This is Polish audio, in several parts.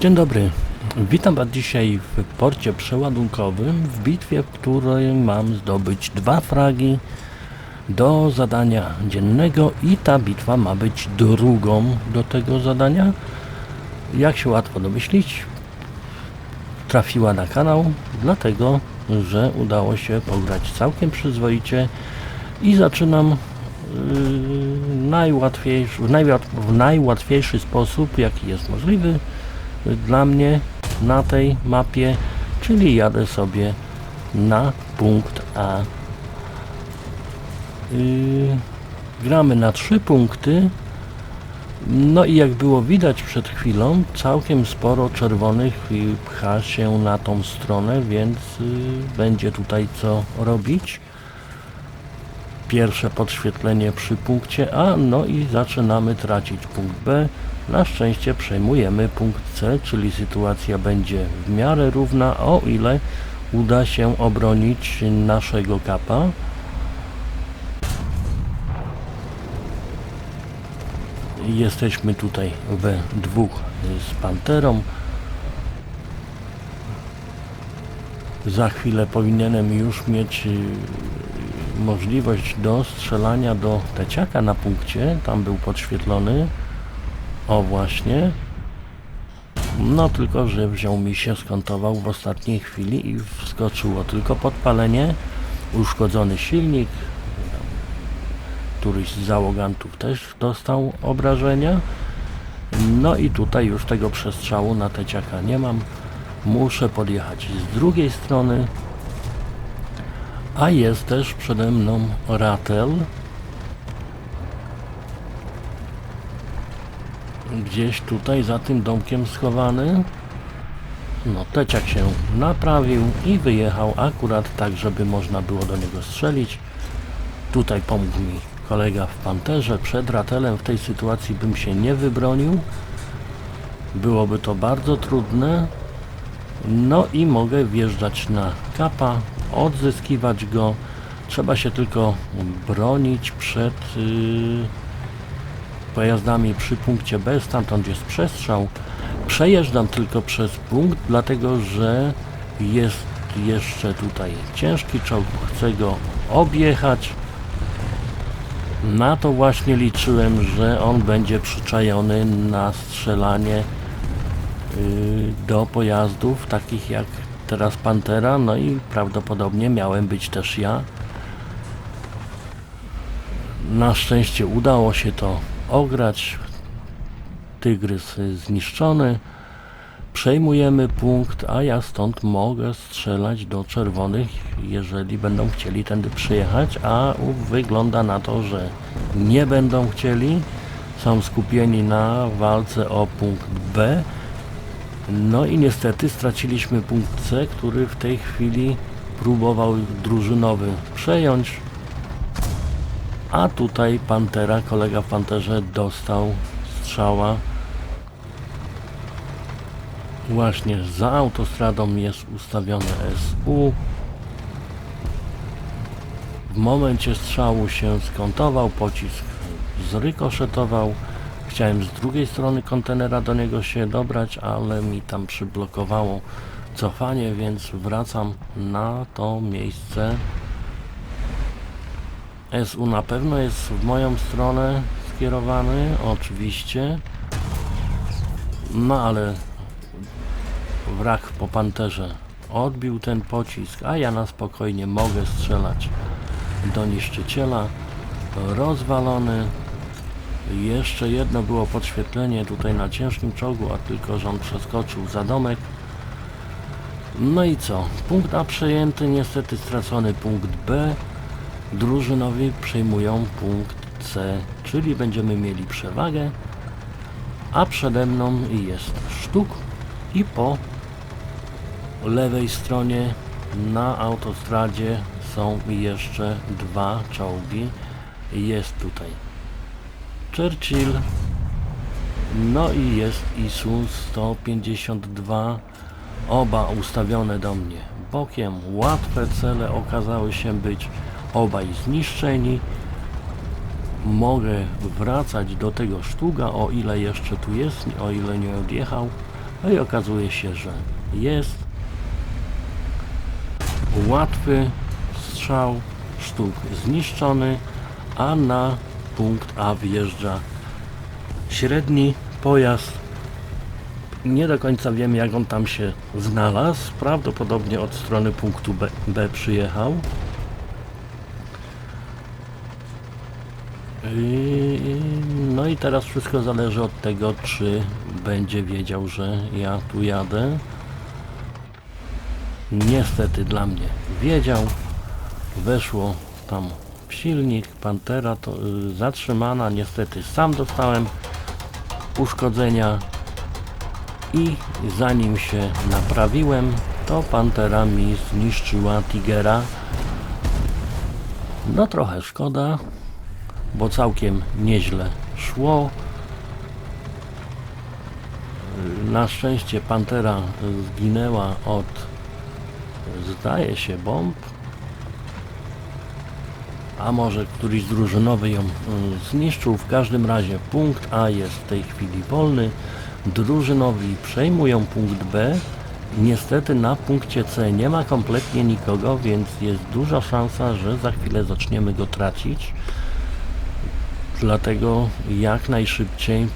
Dzień dobry. Witam Was dzisiaj w porcie przeładunkowym w bitwie, w której mam zdobyć dwa fragi do zadania dziennego i ta bitwa ma być drugą do tego zadania. Jak się łatwo domyślić, trafiła na kanał, dlatego że udało się pograć całkiem przyzwoicie i zaczynam yy, najłatwiejszy, w, najłat, w najłatwiejszy sposób, jaki jest możliwy dla mnie na tej mapie, czyli jadę sobie na punkt A. Yy, gramy na trzy punkty. No i jak było widać przed chwilą, całkiem sporo czerwonych y, pcha się na tą stronę, więc y, będzie tutaj co robić. Pierwsze podświetlenie przy punkcie A, no i zaczynamy tracić punkt B. Na szczęście przejmujemy punkt C, czyli sytuacja będzie w miarę równa, o ile uda się obronić naszego kapa. Jesteśmy tutaj we dwóch z Panterą. Za chwilę powinienem już mieć y, możliwość do strzelania do teciaka na punkcie. Tam był podświetlony. O właśnie. No tylko, że wziął mi się, skontował w ostatniej chwili i wskoczyło tylko podpalenie, uszkodzony silnik, któryś z załogantów też dostał obrażenia. No i tutaj już tego przestrzału na teciaka nie mam. Muszę podjechać z drugiej strony. A jest też przede mną ratel. Gdzieś tutaj za tym domkiem schowany. No, teciak się naprawił i wyjechał akurat tak, żeby można było do niego strzelić. Tutaj pomógł mi kolega w panterze. Przed ratelem w tej sytuacji bym się nie wybronił. Byłoby to bardzo trudne. No i mogę wjeżdżać na kapa, odzyskiwać go. Trzeba się tylko bronić przed yy, pojazdami przy punkcie B. Stamtąd jest przestrzał. Przejeżdżam tylko przez punkt, dlatego że jest jeszcze tutaj ciężki czołg. Chcę go objechać. Na to właśnie liczyłem, że on będzie przyczajony na strzelanie yy, do pojazdów takich jak teraz Pantera, no i prawdopodobnie miałem być też ja. Na szczęście udało się to ograć. Tygrys zniszczony. Przejmujemy punkt, a ja stąd mogę strzelać do czerwonych, jeżeli będą chcieli tędy przyjechać, a wygląda na to, że nie będą chcieli. Są skupieni na walce o punkt B. No i niestety straciliśmy punkt C, który w tej chwili próbował drużynowy przejąć. A tutaj Pantera, kolega w Panterze dostał strzała. Właśnie za autostradą jest ustawione SU. W momencie strzału się skątował, pocisk zrykoszetował. Chciałem z drugiej strony kontenera do niego się dobrać, ale mi tam przyblokowało cofanie, więc wracam na to miejsce. SU na pewno jest w moją stronę skierowany, oczywiście. No ale wrak po panterze odbił ten pocisk, a ja na spokojnie mogę strzelać do niszczyciela. Rozwalony. Jeszcze jedno było podświetlenie tutaj na ciężkim czołgu, a tylko, że on przeskoczył za domek. No i co? Punkt A przejęty, niestety stracony punkt B. Drużynowi przejmują punkt C, czyli będziemy mieli przewagę. A przede mną jest sztuk i po lewej stronie na autostradzie są jeszcze dwa czołgi. Jest tutaj Churchill, no i jest ISU 152, oba ustawione do mnie bokiem. Łatwe cele okazały się być obaj zniszczeni. Mogę wracać do tego sztuga, o ile jeszcze tu jest, o ile nie odjechał. No i okazuje się, że jest łatwy strzał, sztuk zniszczony, a na punkt A wjeżdża średni pojazd. Nie do końca wiemy jak on tam się znalazł. Prawdopodobnie od strony punktu B, B przyjechał. No i teraz wszystko zależy od tego, czy będzie wiedział, że ja tu jadę. Niestety dla mnie wiedział. Weszło tam w silnik. Pantera to y, zatrzymana. Niestety sam dostałem uszkodzenia i zanim się naprawiłem, to Pantera mi zniszczyła Tigera. No trochę szkoda, bo całkiem nieźle szło. Na szczęście Pantera zginęła od, zdaje się, bomb. A może któryś drużynowy ją y, zniszczył. W każdym razie punkt A jest w tej chwili wolny. Drużynowi przejmują punkt B. Niestety na punkcie C nie ma kompletnie nikogo, więc jest duża szansa, że za chwilę zaczniemy go tracić. Dlatego jak najszybciej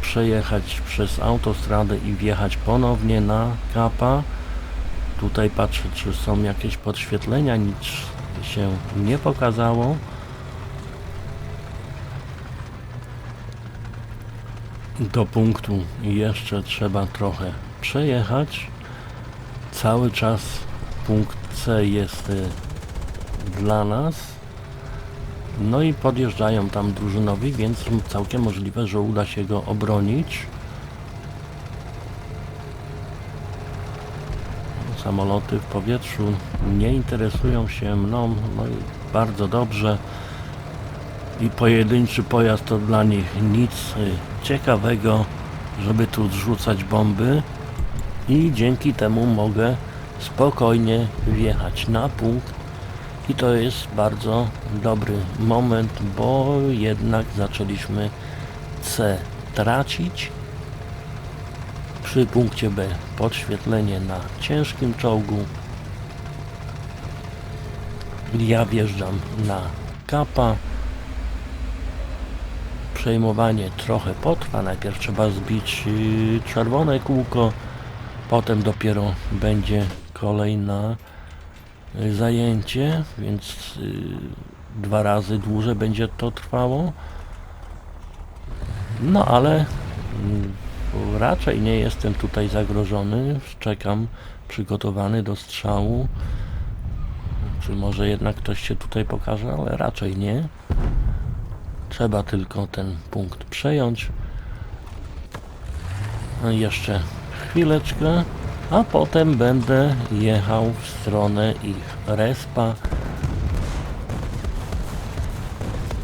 przejechać przez autostradę i wjechać ponownie na kapa. Tutaj patrzę, czy są jakieś podświetlenia, nic się nie pokazało. Do punktu jeszcze trzeba trochę przejechać. Cały czas punkt C jest y, dla nas. No i podjeżdżają tam drużynowi, więc całkiem możliwe, że uda się go obronić. Samoloty w powietrzu nie interesują się mną, no i bardzo dobrze. I pojedynczy pojazd to dla nich nic y, ciekawego, żeby tu zrzucać bomby. I dzięki temu mogę spokojnie wjechać na punkt i to jest bardzo dobry moment, bo jednak zaczęliśmy C tracić. Przy punkcie B podświetlenie na ciężkim czołgu. Ja wjeżdżam na kapa. Przejmowanie trochę potrwa. Najpierw trzeba zbić yy, czerwone kółko, potem dopiero będzie kolej na y, zajęcie, więc y, dwa razy dłużej będzie to trwało. No ale mm, raczej nie jestem tutaj zagrożony. Czekam przygotowany do strzału. Czy może jednak ktoś się tutaj pokaże, ale raczej nie. Trzeba tylko ten punkt przejąć. No jeszcze chwileczkę, a potem będę jechał w stronę ich respa.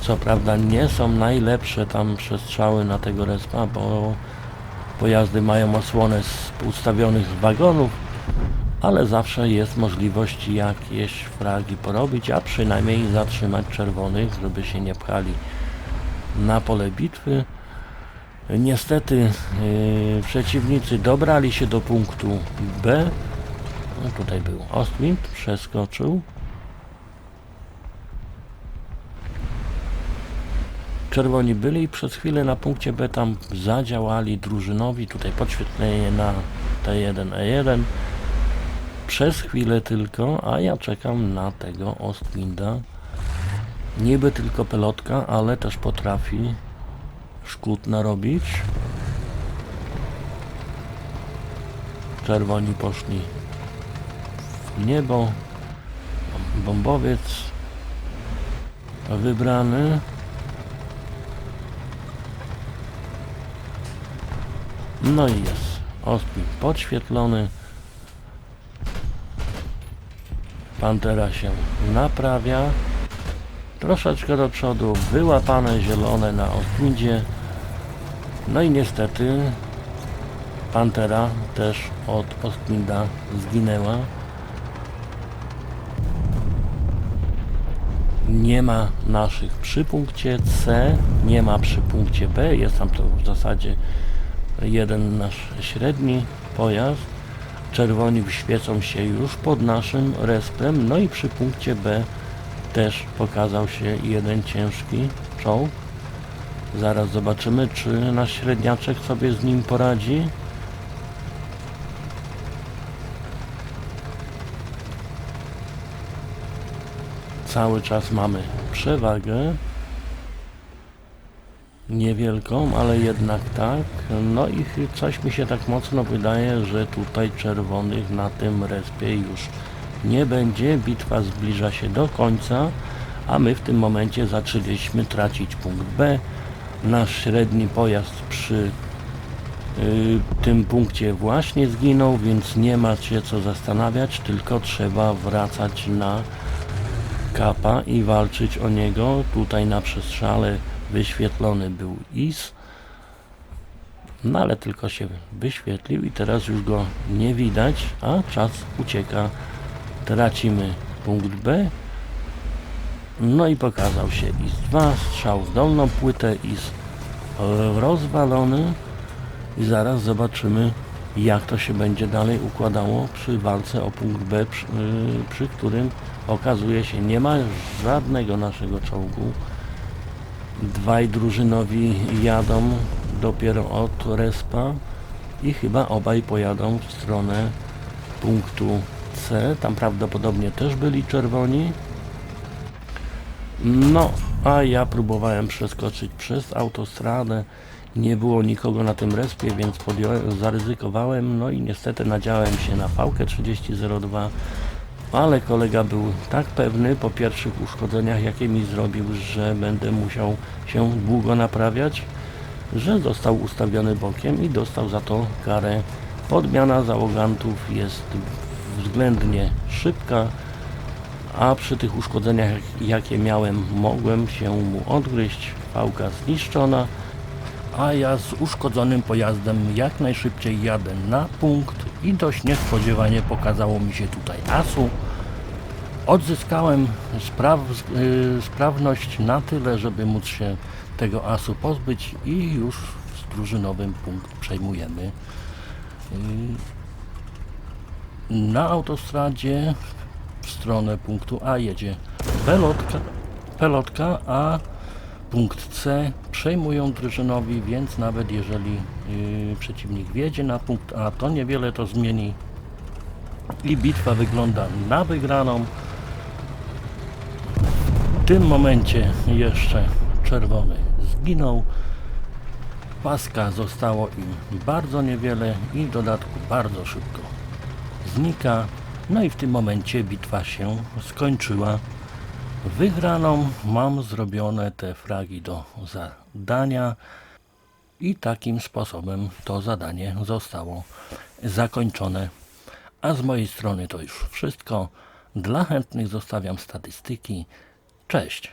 Co prawda nie są najlepsze tam przestrzały na tego respa, bo pojazdy mają osłonę z ustawionych wagonów, ale zawsze jest możliwość jakieś fragi porobić, a przynajmniej zatrzymać czerwonych, żeby się nie pchali na pole bitwy. Niestety yy, przeciwnicy dobrali się do punktu B. No, tutaj był Ostwind, przeskoczył. Czerwoni byli przez chwilę na punkcie B, tam zadziałali drużynowi. Tutaj podświetlenie na T1E1. Przez chwilę tylko, a ja czekam na tego Ostwinda. Niby tylko pelotka, ale też potrafi szkód narobić. Czerwoni poszli w niebo. Bombowiec wybrany. No i jest Ostwin podświetlony. Pantera się naprawia. Troszeczkę do przodu, wyłapane zielone na Ostwindzie. No i niestety Pantera też od Ostwinda zginęła. Nie ma naszych przy punkcie C, nie ma przy punkcie B, jest tam to w zasadzie jeden nasz średni. pojazd. Czerwoni wyświecą się już pod naszym respem. No i przy punkcie B też pokazał się jeden ciężki czołg. Zaraz zobaczymy, czy nasz średniaczek sobie z nim poradzi. Cały czas mamy przewagę. Niewielką, ale jednak tak. No i coś mi się tak mocno wydaje, że tutaj czerwonych na tym respie już nie będzie. Bitwa zbliża się do końca, a my w tym momencie zaczęliśmy tracić punkt B. Nasz średni pojazd przy y, tym punkcie właśnie zginął, więc nie ma się co zastanawiać, tylko trzeba wracać na kapa i walczyć o niego. Tutaj na przestrzale wyświetlony był IS. No ale tylko się wyświetlił i teraz już go nie widać, a czas ucieka. Tracimy punkt B. No i pokazał się IS-2, strzał w dolną płytę, e, rozwalony i zaraz zobaczymy jak to się będzie dalej układało przy walce o punkt B, przy, yy, przy którym okazuje się nie ma żadnego naszego czołgu. Dwaj drużynowi jadą dopiero od respa i chyba obaj pojadą w stronę punktu C. Tam prawdopodobnie też byli czerwoni. No, a ja próbowałem przeskoczyć przez autostradę. Nie było nikogo na tym respie, więc podjąłem, zaryzykowałem. No i niestety nadziałem się na fałkę 3002. Ale kolega był tak pewny po pierwszych uszkodzeniach, jakie mi zrobił, że będę musiał się długo naprawiać, że został ustawiony bokiem i dostał za to karę. Podmiana załogantów jest względnie szybka, a przy tych uszkodzeniach, jakie miałem, mogłem się mu odgryźć. Fałka zniszczona, a ja z uszkodzonym pojazdem jak najszybciej jadę na punkt i dość niespodziewanie pokazało mi się tutaj ASU. Odzyskałem spraw, y, sprawność na tyle, żeby móc się tego ASU pozbyć i już z drużynowym punkt przejmujemy. Y, Na autostradzie w stronę punktu A jedzie pelotka, pelotka a punkt C przejmują drużynowi, więc nawet jeżeli yy, przeciwnik wjedzie na punkt A, to niewiele to zmieni i bitwa wygląda na wygraną. W tym momencie jeszcze czerwony zginął. Paska zostało im bardzo niewiele i w dodatku bardzo szybko znika. No i w tym momencie bitwa się skończyła. Wygraną mam zrobione te fragi do zadania i takim sposobem to zadanie zostało zakończone. A z mojej strony to już wszystko. Dla chętnych zostawiam statystyki. Cześć!